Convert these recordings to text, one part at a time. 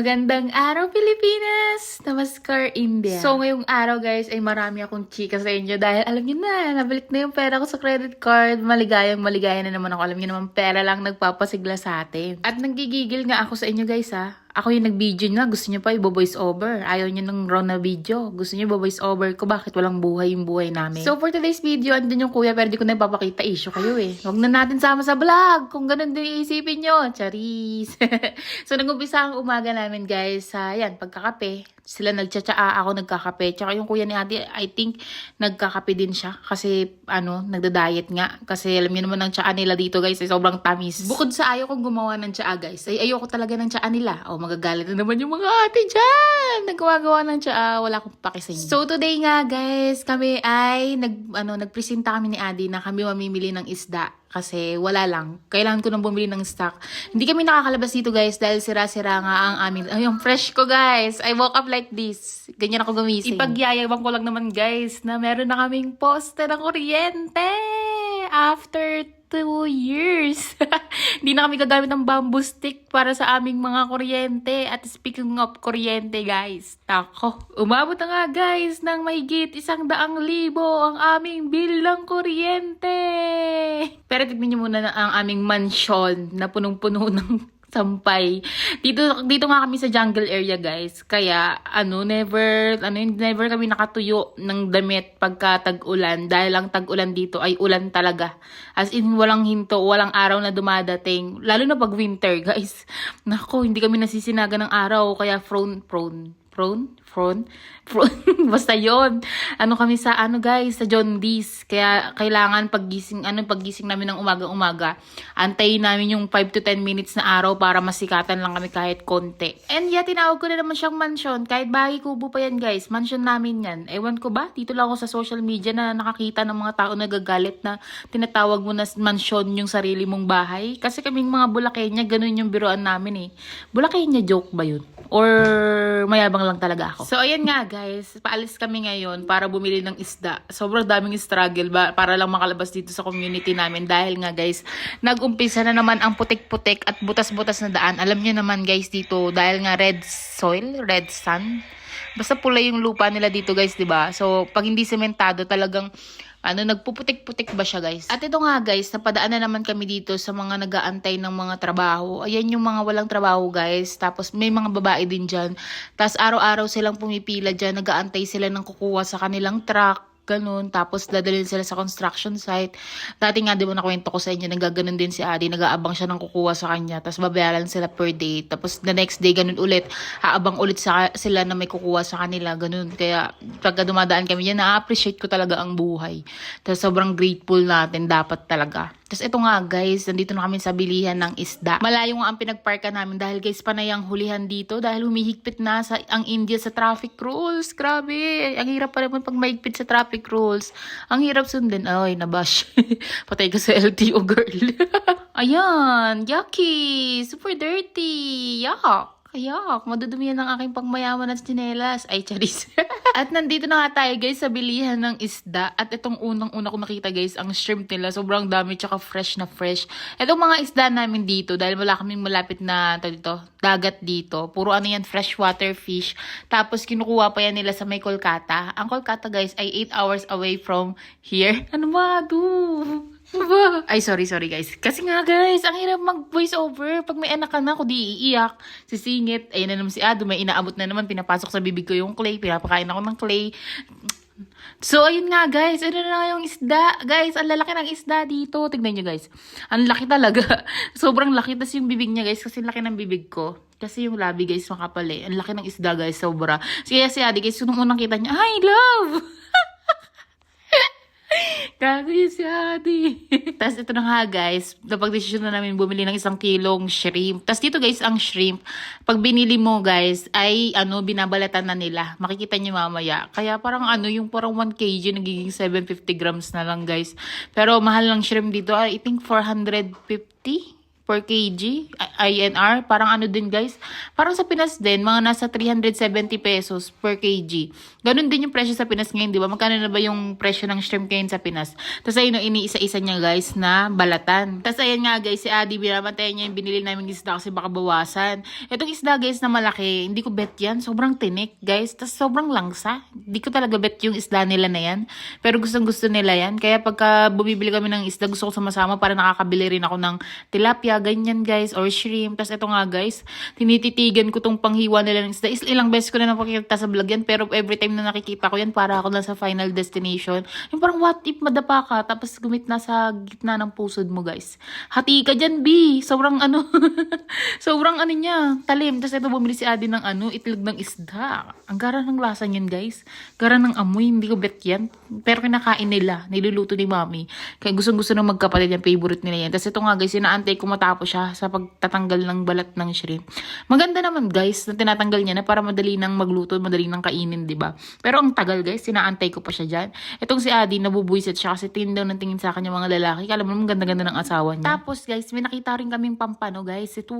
Magandang araw, Pilipinas! Namaskar, India! So, ngayong araw, guys, ay marami akong chika sa inyo dahil alam niyo na, nabalik na yung pera ko sa credit card. Maligayang maligaya na naman ako. Alam niyo naman, pera lang nagpapasigla sa atin. At nanggigigil nga ako sa inyo, guys, ha? Ako yung nag-video na, gusto niyo pa i-voice over. Ayaw niyo ng raw na video. Gusto niyo i-voice over ko, bakit walang buhay yung buhay namin? So, for today's video, andun yung kuya, pero di ko na ipapakita. Issue kayo eh. Huwag na natin sama sa vlog. Kung ganun din iisipin nyo. Charis. so, nag-umpisa ang umaga namin, guys, sa, yan, pagkakape. Sila nagtsatsaa, ako nagkakape. Tsaka yung kuya ni ate, I think, nagkakape din siya. Kasi, ano, nagda-diet nga. Kasi, alam niyo naman ang tsaa nila dito, guys, ay sobrang tamis. Bukod sa ayaw kong gumawa ng tsaa, guys, ay ayoko talaga ng tsaa nila. O, magagalit na naman yung mga ate dyan. Naggawa-gawa ng tsaa, wala akong paki sa inyo. So, today nga, guys, kami ay, nag, ano, nagpresenta kami ni Adi na kami mamimili ng isda kasi wala lang. Kailangan ko nang bumili ng stock. Hindi kami nakakalabas dito guys dahil sira-sira nga ang aming, ay yung fresh ko guys. I woke up like this. Ganyan ako gumising. Ipagyayabang ko lang naman guys na meron na kaming poste ng kuryente after two years. Hindi na kami gagamit ng bamboo stick para sa aming mga kuryente. At speaking of kuryente, guys, tako, umabot na nga guys ng mahigit isang daang libo ang aming bill ng kuryente. Pero tignan niyo muna na ang aming mansion na punong-puno ng sampay. Dito dito nga kami sa jungle area, guys. Kaya ano, never ano, never kami nakatuyo ng damit pagka tag-ulan dahil ang tag-ulan dito ay ulan talaga. As in walang hinto, walang araw na dumadating. Lalo na pag winter, guys. Nako, hindi kami nasisinaga ng araw kaya prone prone prone prone prone basta yon ano kami sa ano guys sa John Dees kaya kailangan paggising ano paggising namin ng umaga-umaga antayin namin yung 5 to 10 minutes na araw para masikatan lang kami kahit konti. And yeah tinawag ko na naman siyang mansion. Kahit bahay kubo pa yan guys. Mansion namin yan. Ewan ko ba? Dito lang ako sa social media na nakakita ng mga tao nagagalit na tinatawag mo na mansion yung sarili mong bahay. Kasi kaming mga Bulakenya ganun yung biroan namin eh. Bulakenya joke ba yun? Or mayabang lang talaga ako. So, ayan nga guys, paalis kami ngayon para bumili ng isda. Sobrang daming struggle ba para lang makalabas dito sa community namin dahil nga guys, nag-umpisa na naman ang putik-putik at butas-butas na daan. Alam niyo naman guys dito dahil nga red soil, red sand. Basta pula yung lupa nila dito guys, 'di ba? So, pag hindi sementado, talagang ano, nagpuputik-putik ba siya guys? At ito nga guys, napadaan na naman kami dito sa mga nagaantay ng mga trabaho. Ayan yung mga walang trabaho guys. Tapos may mga babae din dyan. Tapos araw-araw silang pumipila dyan. Nagaantay sila ng kukuha sa kanilang truck ganun. Tapos, dadalhin sila sa construction site. Dati nga, di ba nakwento ko sa inyo, nagaganon din si Adi, nag-aabang siya ng kukuha sa kanya. Tapos, babayaran sila per day. Tapos, the next day, ganun ulit. Aabang ulit sa, sila na may kukuha sa kanila. Ganun. Kaya, pagka dumadaan kami dyan, na-appreciate ko talaga ang buhay. Tapos, sobrang grateful natin. Dapat talaga. Tapos, ito nga, guys, nandito na kami sa bilihan ng isda. Malayo nga ang pinagparka namin dahil, guys, panay ang hulihan dito dahil humihigpit na sa, ang India sa traffic rules. Grabe. Ang hirap pa naman pag mahigpit sa traffic rules. Ang hirap sundin. Ay, nabash. Patay ka sa LTO, girl. Ayan. Yucky. Super dirty. Yuck. Kayak, madudumi yan ang aking pangmayaman at tsinelas. Ay, charis. at nandito na nga tayo guys sa bilihan ng isda. At itong unang-una ko nakita guys, ang shrimp nila. Sobrang dami tsaka fresh na fresh. Itong mga isda namin dito, dahil wala kaming malapit na to dito, dagat dito. Puro ano yan, freshwater fish. Tapos kinukuha pa yan nila sa may Kolkata. Ang Kolkata guys ay 8 hours away from here. Ano ba? Do? Ay, sorry, sorry guys. Kasi nga guys, ang hirap mag-voice over. Pag may anak ka na, kundi iiyak, sisingit. Ayun na naman si Ado, may inaabot na naman. Pinapasok sa bibig ko yung clay. Pinapakain ako ng clay. So, ayun nga guys. Ano na yung isda? Guys, ang lalaki ng isda dito. Tignan nyo guys. Ang laki talaga. Sobrang laki. Tapos yung bibig niya guys, kasi laki ng bibig ko. Kasi yung labi guys, makapal eh. Ang laki ng isda guys, sobra. Kaya si Adi guys, nung unang kita niya, Ay, love! Gago yun si Adi. Tapos ito na nga guys, napag-desisyon na namin bumili ng isang kilong shrimp. Tapos dito guys, ang shrimp, pag binili mo guys, ay ano, binabalatan na nila. Makikita niyo mamaya. Kaya parang ano, yung parang 1 kg, nagiging 750 grams na lang guys. Pero mahal ng shrimp dito, I think 450 per kg, INR. Parang ano din guys, parang sa Pinas din, mga nasa 370 pesos per kg. Ganun din yung presyo sa Pinas ngayon, di ba? Magkano na ba yung presyo ng shrimp ngayon sa Pinas? Tapos ayun, iniisa-isa niya guys na balatan. Tapos ayan nga guys, si Adi, binabantayan niya yung binili namin isda kasi baka bawasan. Itong isda guys na malaki, hindi ko bet yan. Sobrang tinik guys. Tapos sobrang langsa. Hindi ko talaga bet yung isda nila na yan. Pero gustong gusto nila yan. Kaya pagka bumibili kami ng isda, gusto ko sumasama para nakakabili rin ako ng tilapia, ganyan guys, or shrimp. Tapos ito nga guys, tinititigan ko tong panghiwa nila ng isda. Is, ilang beses ko na napakita sa vlog yan, pero every time na nakikita ko yan, para ako na sa final destination. Yung parang what if madapa ka, tapos gumit na sa gitna ng pusod mo guys. Hati ka dyan, B. Sobrang ano, sobrang ano niya, talim. Tapos ito bumili si Adi ng ano, itlog ng isda. Ang gara ng lasa niyan guys. Gara ng amoy, hindi ko bet yan. Pero kinakain nila, niluluto ni mami. Kaya gustong gusto ng magkapatid yan, favorite nila yan. Tapos ito nga guys, inaantay ko matapos siya sa pagtatanggal ng balat ng shrimp. Maganda naman guys, na tinatanggal niya na para madali nang magluto, madali nang kainin, di ba? Pero ang tagal guys, sinaantay ko pa siya dyan. Itong si Adi, nabubuisit siya kasi tingin ng tingin sa akin yung mga lalaki. Kala mo naman ganda-ganda ng asawa niya. Tapos guys, may nakita rin kaming pampano guys. Ito,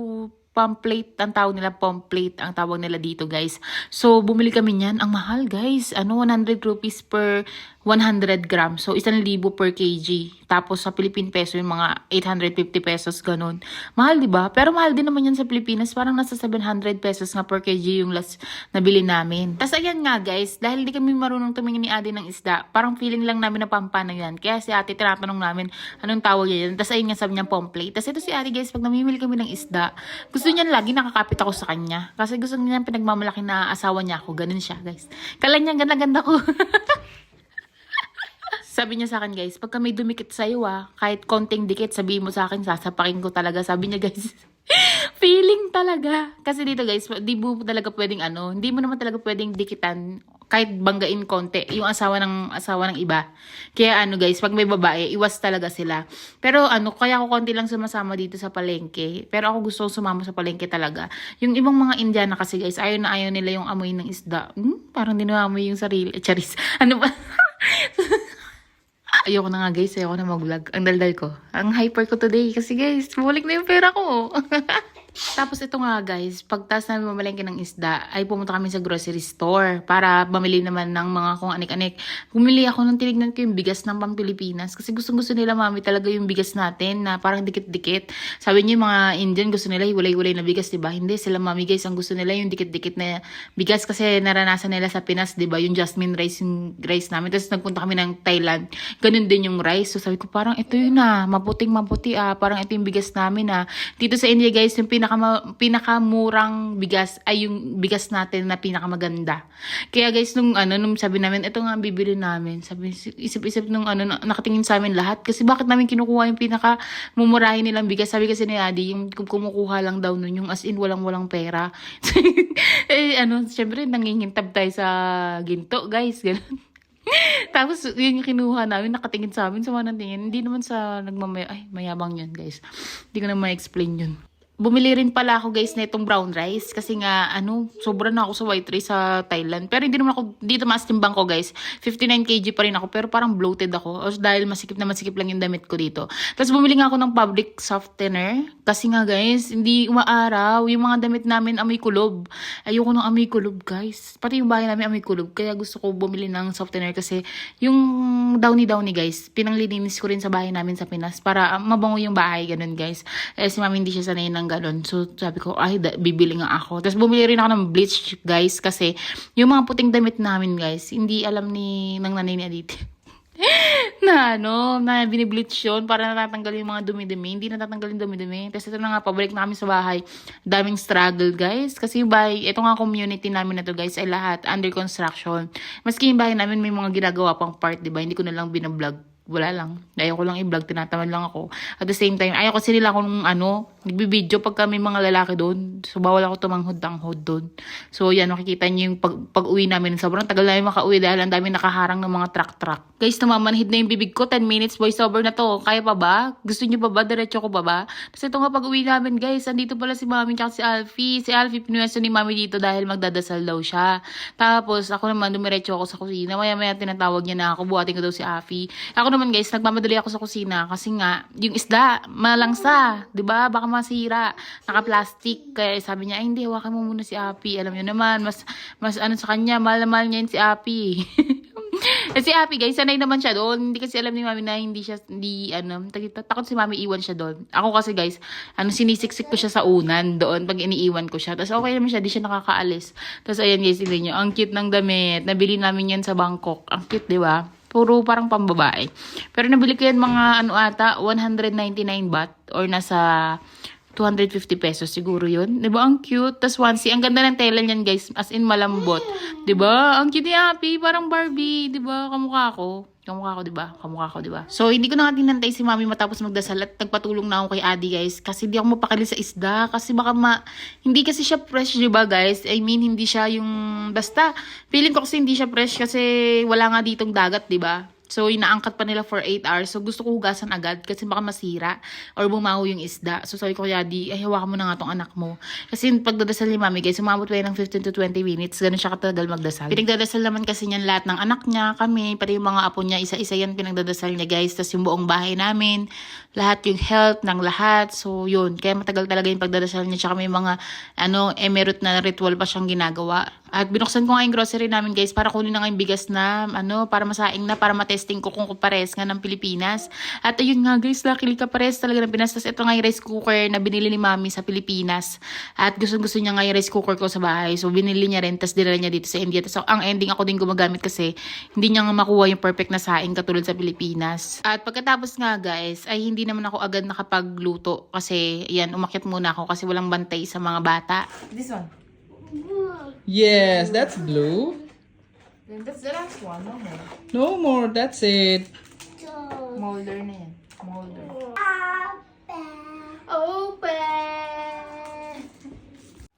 pamplate, ang tawag nila pamplate, ang tawag nila dito guys. So, bumili kami niyan. Ang mahal guys. Ano, 100 rupees per 100 grams. So, 1,000 per kg. Tapos, sa Philippine peso, yung mga 850 pesos, ganun. Mahal, di ba? Pero mahal din naman yan sa Pilipinas. Parang nasa 700 pesos nga per kg yung last nabili namin. Tapos, ayan nga guys, dahil di kami marunong tumingin ni Ate ng isda, parang feeling lang namin na pampano yan. Kaya si Ate, tinatanong namin, anong tawag yan? Tapos, ayun nga sabi niya, pomplate. Tapos, ito si Ate guys, pag namimili kami ng isda, gusto niya lagi nakakapit ako sa kanya. Kasi gusto niya pinagmamalaki na asawa niya ako. Ganun siya, guys. Kala niya, ganda-ganda ko. Sabi niya sa akin, guys, pagka may dumikit sa'yo, ah, kahit konting dikit, sabihin mo sa akin, sasapakin ko talaga. Sabi niya, guys, feeling talaga. Kasi dito, guys, di mo talaga pwedeng ano, hindi mo naman talaga pwedeng dikitan kahit banggain konti yung asawa ng asawa ng iba. Kaya ano guys, pag may babae, iwas talaga sila. Pero ano, kaya ako konti lang sumasama dito sa palengke. Pero ako gusto sumama sa palengke talaga. Yung ibang mga Indiana kasi guys, ayaw na ayaw nila yung amoy ng isda. Hmm, parang di na amoy yung sarili. Charis. Ano ba? Ayoko na nga guys, ayoko na mag-vlog. Ang daldal ko. Ang hyper ko today kasi guys, bumalik na yung pera ko. Tapos ito nga guys, pagtas namin mamalengke ng isda, ay pumunta kami sa grocery store para mamili naman ng mga kung anik-anik. Bumili ako nung tinignan ko yung bigas ng pang Pilipinas kasi gustong gusto nila mami talaga yung bigas natin na parang dikit-dikit. Sabi niyo yung mga Indian gusto nila hiwalay-hiwalay na bigas, 'di ba? Hindi sila mami guys, ang gusto nila yung dikit-dikit na bigas kasi naranasan nila sa Pinas, 'di ba? Yung jasmine rice yung rice namin. Tapos nagpunta kami ng Thailand. Ganun din yung rice. So sabi ko parang ito yun na, maputing maputi ah. Parang ito yung bigas namin ah. Dito sa India guys, yung pinaka pinakamurang bigas ay yung bigas natin na pinakamaganda. Kaya guys, nung ano, nung sabi namin, ito nga ang bibili namin. Sabi, isip-isip nung ano, na- nakatingin sa amin lahat. Kasi bakit namin kinukuha yung pinaka mumurahin nilang bigas? Sabi kasi ni Adi, yung kum- kumukuha lang daw nun, yung as in walang-walang pera. eh, ano, syempre, nangingintab tayo sa ginto, guys. Ganun. Tapos, yun yung kinuha namin, nakatingin sa amin, sa mga tingin. Hindi naman sa nagmamay... Ay, mayabang yun, guys. Hindi ko na ma-explain yun. Bumili rin pala ako guys na itong brown rice kasi nga ano, sobra na ako sa white rice sa Thailand. Pero hindi naman ako, dito mas timbang ko guys. 59 kg pa rin ako pero parang bloated ako. O, dahil masikip na masikip lang yung damit ko dito. Tapos bumili nga ako ng fabric softener kasi nga guys, hindi umaaraw. Yung mga damit namin amoy kulob. Ayoko ng amoy kulob guys. Pati yung bahay namin amoy kulob. Kaya gusto ko bumili ng softener kasi yung downy-downy guys, pinanglilinis ko rin sa bahay namin sa Pinas para ah, mabango yung bahay. Ganun guys. Eh si mami hindi siya sanay ng ganun. So, sabi ko, ay, da- bibili nga ako. Tapos, bumili rin ako ng bleach, guys, kasi yung mga puting damit namin, guys, hindi alam ni, ng nanay ni Aditi. na ano, na binibleach yun para natatanggal yung mga dumi-dumi. Hindi natatanggal yung dumi-dumi. Tapos ito na nga, pabalik na kami sa bahay. Daming struggle, guys. Kasi yung bahay, ito nga community namin na to, guys, ay lahat under construction. Maski yung bahay namin may mga ginagawa pang part, di ba? Hindi ko na lang binablog wala lang. Ayaw ko lang i-vlog, tinatamad lang ako. At the same time, ayaw kasi nila akong ano, nagbibideo pagka may mga lalaki doon. So, bawal ako tumanghod-tanghod doon. So, yan, makikita niyo yung pag, pag-uwi namin. Sobrang tagal namin makauwi dahil ang dami nakaharang ng mga truck-truck. Guys, namamanhid na yung bibig ko. 10 minutes voiceover na to. Kaya pa ba? Gusto niyo pa ba? Diretso ko pa ba? Tapos ito nga pag-uwi namin, guys. Andito pala si mami tsaka si Alfie. Si Alfie, pinuwesto ni mami dito dahil magdadasal daw siya. Tapos, ako naman, dumiretso ako sa kusina. Maya-maya tinatawag niya na ako. Buhatin ko daw si Alfie. Ako naman naman guys, nagmamadali ako sa kusina kasi nga, yung isda, malangsa, ba Baka masira, naka-plastic. Kaya sabi niya, ay hindi, hawakan mo muna si Api. Alam niyo naman, mas, mas ano sa kanya, mahal niya yun si Api. Eh, si Api guys, sanay naman siya doon. Hindi kasi alam ni Mami na hindi siya, hindi, ano, takot si Mami iwan siya doon. Ako kasi guys, ano, sinisiksik ko siya sa unan doon pag iniiwan ko siya. Tapos okay naman siya, di siya nakakaalis. Tapos ayan guys, hindi nyo, ang cute ng damit. Nabili namin yan sa Bangkok. Ang cute, di ba? Puro parang pambabae. Pero nabili ko yan mga ano ata, 199 baht or nasa 250 pesos siguro yun. 'Di ba Ang cute. Tapos onesie. Ang ganda ng tela niyan, guys. As in, malambot. 'Di ba Ang cute ni Happy. Parang Barbie. 'Di ba Kamukha ko. Kamukha ko, 'di ba Kamukha ko, 'di ba So, hindi ko na nga tinantay si Mami matapos magdasal at nagpatulong na ako kay Adi, guys. Kasi hindi ako mapakali sa isda. Kasi baka ma... Hindi kasi siya fresh, 'di ba guys? I mean, hindi siya yung... Basta, feeling ko kasi hindi siya fresh kasi wala nga ditong dagat, 'di ba So, inaangkat pa nila for 8 hours. So, gusto ko hugasan agad kasi baka masira or bumaho yung isda. So, sabi ko kaya di, ay hawakan mo na nga tong anak mo. Kasi pagdadasal ni mami guys, umabot pa ng 15 to 20 minutes. Ganun siya katagal magdasal. Pinagdadasal naman kasi niyan lahat ng anak niya, kami, pati yung mga apo niya, isa-isa yan pinagdadasal niya guys. Tapos yung buong bahay namin, lahat yung health ng lahat. So, yun. Kaya matagal talaga yung pagdadasal niya. Tsaka may mga, ano, emerald na ritual pa siyang ginagawa. At binuksan ko nga yung grocery namin guys para kunin na nga yung bigas na, ano, para masaing na, para matesting ko kung pares nga ng Pilipinas. At ayun nga guys, luckily ka pares talaga ng Pinas. Tapos ito nga yung rice cooker na binili ni mami sa Pilipinas. At gusto gusto niya nga yung rice cooker ko sa bahay. So binili niya rin, tapos dinala niya dito sa India. Tapos ang ending ako din gumagamit kasi hindi niya nga makuha yung perfect na saing katulad sa Pilipinas. At pagkatapos nga guys, ay hindi naman ako agad nakapagluto. Kasi yan, umakyat muna ako kasi walang bantay sa mga bata. This one. Yes, that's blue. Then that's the last one. No more. No more, that's it. Molder na yan. Molder.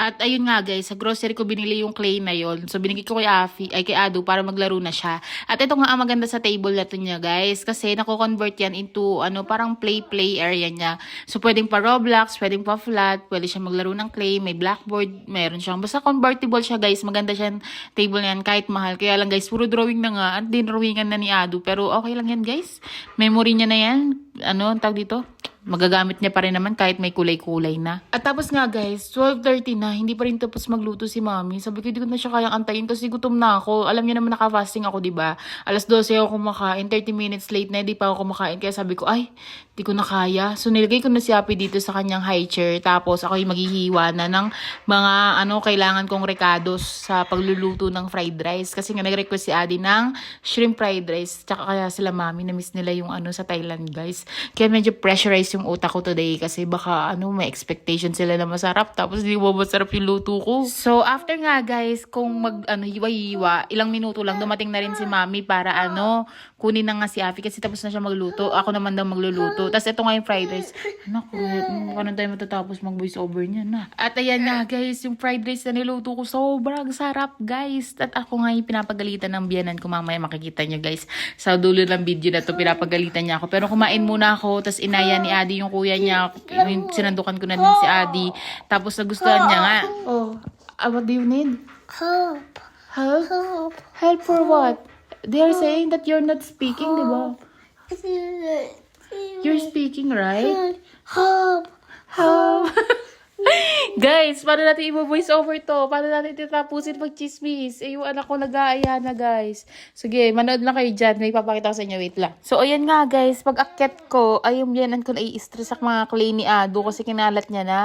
At ayun nga guys, sa grocery ko binili yung clay na yon. So binigay ko kay Afi, ay kay Ado para maglaro na siya. At ito nga ang maganda sa table na to niya guys. Kasi nako-convert yan into ano, parang play-play area niya. So pwedeng pa Roblox, pwedeng pa flat, pwede siya maglaro ng clay, may blackboard, meron siyang. Basta convertible siya guys. Maganda siya table na yan kahit mahal. Kaya lang guys, puro drawing na nga. At din drawingan na ni Ado. Pero okay lang yan guys. Memory niya na yan. Ano, tawag dito? Magagamit niya pa rin naman kahit may kulay-kulay na. At tapos nga guys, 12.30 na, hindi pa rin tapos magluto si mami. Sabi ko, hindi ko na siya kayang antayin kasi gutom na ako. Alam niya naman naka-fasting ako, di ba? Alas 12 ako kumakain, 30 minutes late na, hindi pa ako kumakain. Kaya sabi ko, ay, di ko na kaya. So nilagay ko na si Happy dito sa kanyang high chair. Tapos ako yung maghihiwa na ng mga ano kailangan kong recados sa pagluluto ng fried rice. Kasi nga nag-request si Adi ng shrimp fried rice. Tsaka kaya sila mami, na-miss nila yung ano sa Thailand guys. Kaya medyo pressurized yung utak ko today kasi baka ano may expectation sila na masarap tapos di mo masarap yung luto ko. So after nga guys, kung mag ano hiwa-hiwa, ilang minuto lang dumating na rin si mami para ano kunin na nga si Afi kasi tapos na siya magluto. Ako naman daw magluluto. Tapos ito nga yung fried rice. Naku, paano tayo matatapos mag voice over niya na. At ayan nga guys, yung fried rice na niluto ko sobrang sarap guys. At ako nga yung pinapagalitan ng biyanan ko mamaya makikita niyo guys. Sa dulo ng video na to pinapagalitan niya ako. Pero kumain muna ako tapos inaya ni Adi yung kuya niya. Yung sinandukan ko na din si Adi. Tapos nagustuhan niya nga. Oh, ah, what do you need? Help. Help? Help. Help for what? They are saying that you're not speaking, di ba? You're speaking, right? Help. Help! Guys, paano natin i-voice over to? Paano natin titapusin pag chismis? Eh, yung anak ko nag-aaya na, guys. Sige, manood lang kayo dyan. May papakita ko sa inyo. Wait lang. So, ayan nga, guys. Pag akyat ko, ay yung biyanan ko na i-stress ak mga clay ni Ado kasi kinalat niya na.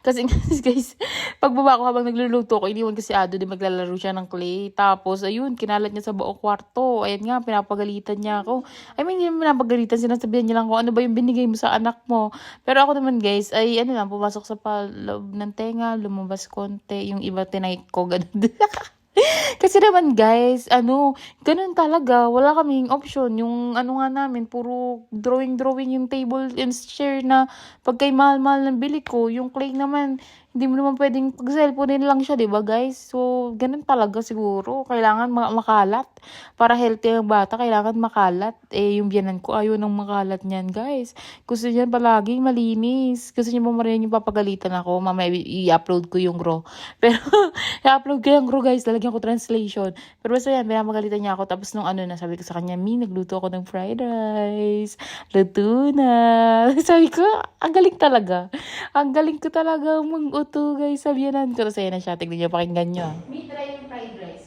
Kasi, guys, pag baba ko habang nagluluto ko, iniwan ko si Ado, di maglalaro siya ng clay. Tapos, ayun, kinalat niya sa buong kwarto. Ayan nga, pinapagalitan niya ako. I mean, hindi pinapagalitan. Sinasabihan niya lang ko, ano ba yung binigay mo sa anak mo? Pero ako naman, guys, ay ano lang, pumasok sa paloob ng tenga, lumabas konti, yung iba tinay ko, ganun. Kasi naman guys, ano, ganun talaga, wala kaming option. Yung ano nga namin, puro drawing-drawing yung table and chair na pag kay mahal-mahal ng bili ko, yung clay naman, Hindi mo naman pwedeng pag-cellphone lang siya, di ba guys? So, ganun talaga siguro. Kailangan ma- makalat. Para healthy ang bata, kailangan makalat. Eh, yung biyanan ko, ayaw nang makalat niyan, guys. Gusto niya palagi malinis. Gusto niya rin yung papagalitan ako. Mamaya i-upload ko yung raw. Pero, i-upload ko yung raw, guys. Lalagyan ko translation. Pero basta yan, pinapagalitan niya ako. Tapos nung ano na, sabi ko sa kanya, Mi, nagluto ako ng fried rice. Luto na. sabi ko, ang galing talaga. Ang galing ko talaga mag-uto, guys. Sabihanan ko. Tapos ayan na siya. Tignan niyo, pakinggan niyo. Mi, try yung fried rice.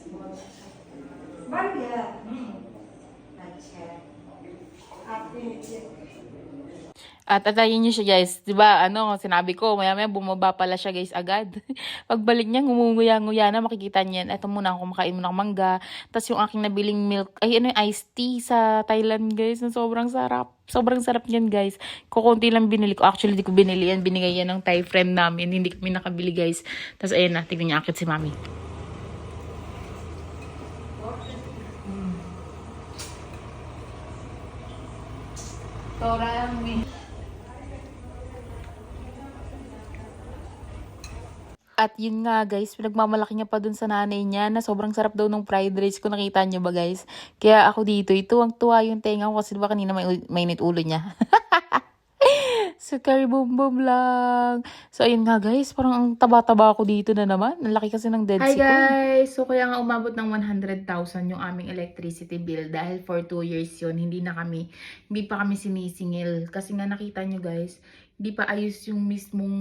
At atayin niyo siya guys. 'Di ba? Ano, sinabi ko, maya-maya bumaba pala siya guys agad. Pagbalik niya, ngumunguya-nguya na makikita niyan. Ito muna ako kumakain muna ng mangga. Tapos yung aking nabiling milk, ay ano yung iced tea sa Thailand guys, na sobrang sarap. Sobrang sarap niyan guys. Kukunti lang binili ko. Actually, di ko binili yan. Binigay yan ng Thai friend namin. Hindi kami nakabili guys. Tapos ayun na, tignan niya akit si mami. Tora mi. At yun nga guys, pinagmamalaki niya pa dun sa nanay niya na sobrang sarap daw ng fried rice kung nakita niyo ba guys. Kaya ako dito, ito ang tuwa yung tenga ko kasi diba kanina may mainit ulo niya. so curry boom boom lang. So ayun nga guys, parang ang taba-taba ako dito na naman. Ang laki kasi ng dead Hi sea ko. guys! So kaya nga umabot ng 100,000 yung aming electricity bill dahil for 2 years yun, hindi na kami, hindi pa kami sinisingil. Kasi nga nakita nyo guys, hindi pa ayos yung mismong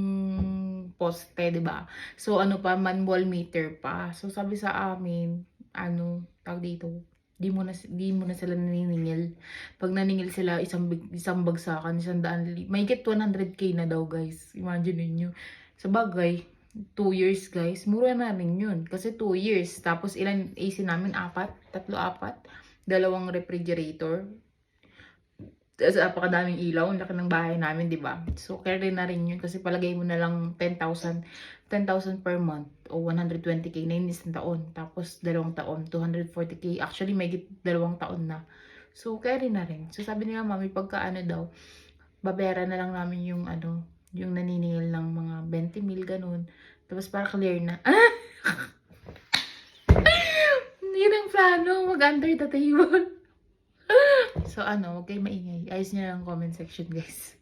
poste, ba? So ano pa, manual meter pa. So sabi sa amin, ano, tag dito, di mo na di mo na sila naniningil. Pag naningil sila isang isang bagsakan, isang daan, may get 100k na daw guys. Imagine niyo. Sa bagay, 2 years guys, mura na rin yun. Kasi 2 years. Tapos ilan AC namin? Apat? Tatlo, apat? Dalawang refrigerator. Tapos apakadaming ilaw. Ang laki ng bahay namin, di ba? So, carry na rin yun. Kasi palagay mo na lang 10,000 10,000 per month o 120k na yun isang taon. Tapos dalawang taon, 240k. Actually, may dalawang taon na. So, carry na rin. So, sabi nila, mami, pagka ano daw, babayaran na lang namin yung ano, yung naniningil ng mga 20 mil, ganun. Tapos para clear na. Ah! Yun ang plano, mag-under the table. So ano, huwag kayo maingay. Ayos nyo lang ang comment section, guys.